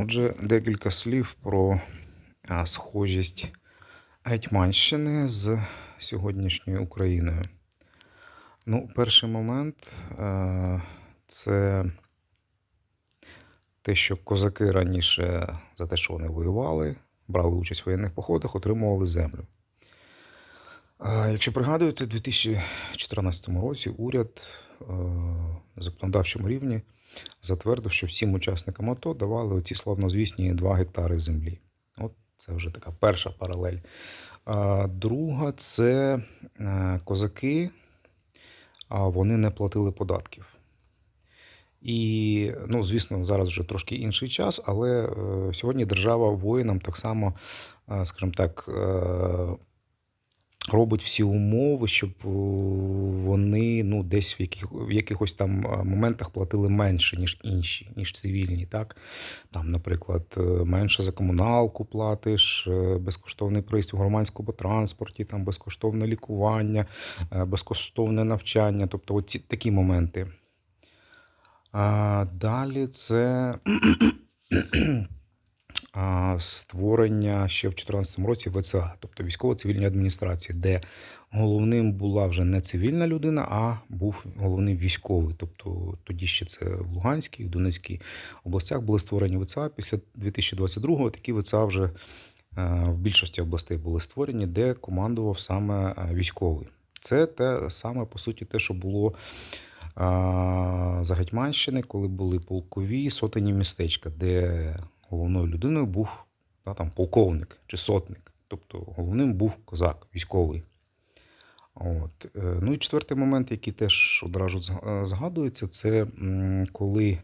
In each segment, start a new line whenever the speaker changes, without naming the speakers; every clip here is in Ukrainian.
Отже, декілька слів про схожість Гетьманщини з сьогоднішньою Україною. Ну, перший момент це те, що козаки раніше за те, що вони воювали, брали участь в воєнних походах, отримували землю. Якщо пригадуєте, у 2014 році уряд е, на законодавчому рівні затвердив, що всім учасникам АТО давали оці славнозвісні 2 гектари землі. От це вже така перша паралель. Друга це е, козаки, вони не платили податків. І, ну, звісно, зараз вже трошки інший час, але е, сьогодні держава воїнам так само, скажімо так, робить всі умови, щоб е, вони ну, десь в, яких, в якихось там е, моментах платили менше, ніж інші, ніж цивільні. Так? Там, наприклад, е, менше за комуналку платиш, безкоштовний проїзд у громадському транспорті, там безкоштовне лікування, безкоштовне навчання, тобто оці такі моменти. А далі це створення ще в 2014 році ВЦА, тобто військово-цивільні адміністрації, де головним була вже не цивільна людина, а був головний військовий. Тобто тоді ще це в Луганській, в Донецькій областях були створені ВЦА. Після 2022-го такі ВЦА вже е, в більшості областей були створені, де командував саме е, військовий. Це те саме, по суті, те, що було а, за Гетьманщини, коли були полкові сотені містечка, де головною людиною був да, там, полковник чи сотник. Тобто головним був козак, військовий. От. е, Ну і четвертий момент, який теж одразу е, згадується, це коли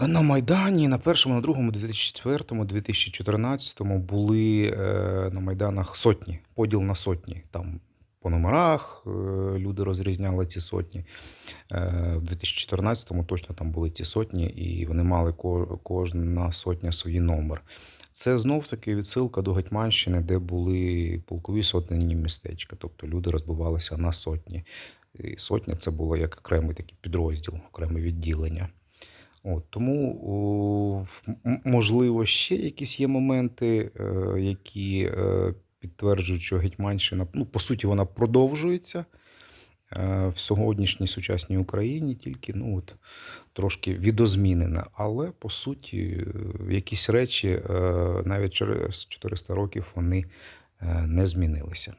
на Майдані на першому, на другому, 2004, 2014 були е, на Майданах сотні, поділ на сотні. Там по номерах е, люди розрізняли ці сотні. Е, В 2014-му точно там були ці сотні, і вони мали кожна сотня свій номер. Це знов таки відсилка до Гетьманщини, де були полкові сотні містечка, тобто люди розбивалися на сотні. І сотня це було як окремий такий підрозділ, окреме відділення. От, тому, о, можливо, ще якісь є моменти, е, які підтверджують, що Гетьманщина, ну, по суті, вона продовжується е, в сьогоднішній сучасній Україні, тільки ну, от, трошки відозмінена. Але, по суті, е, якісь речі е, навіть через 400 років вони не змінилися.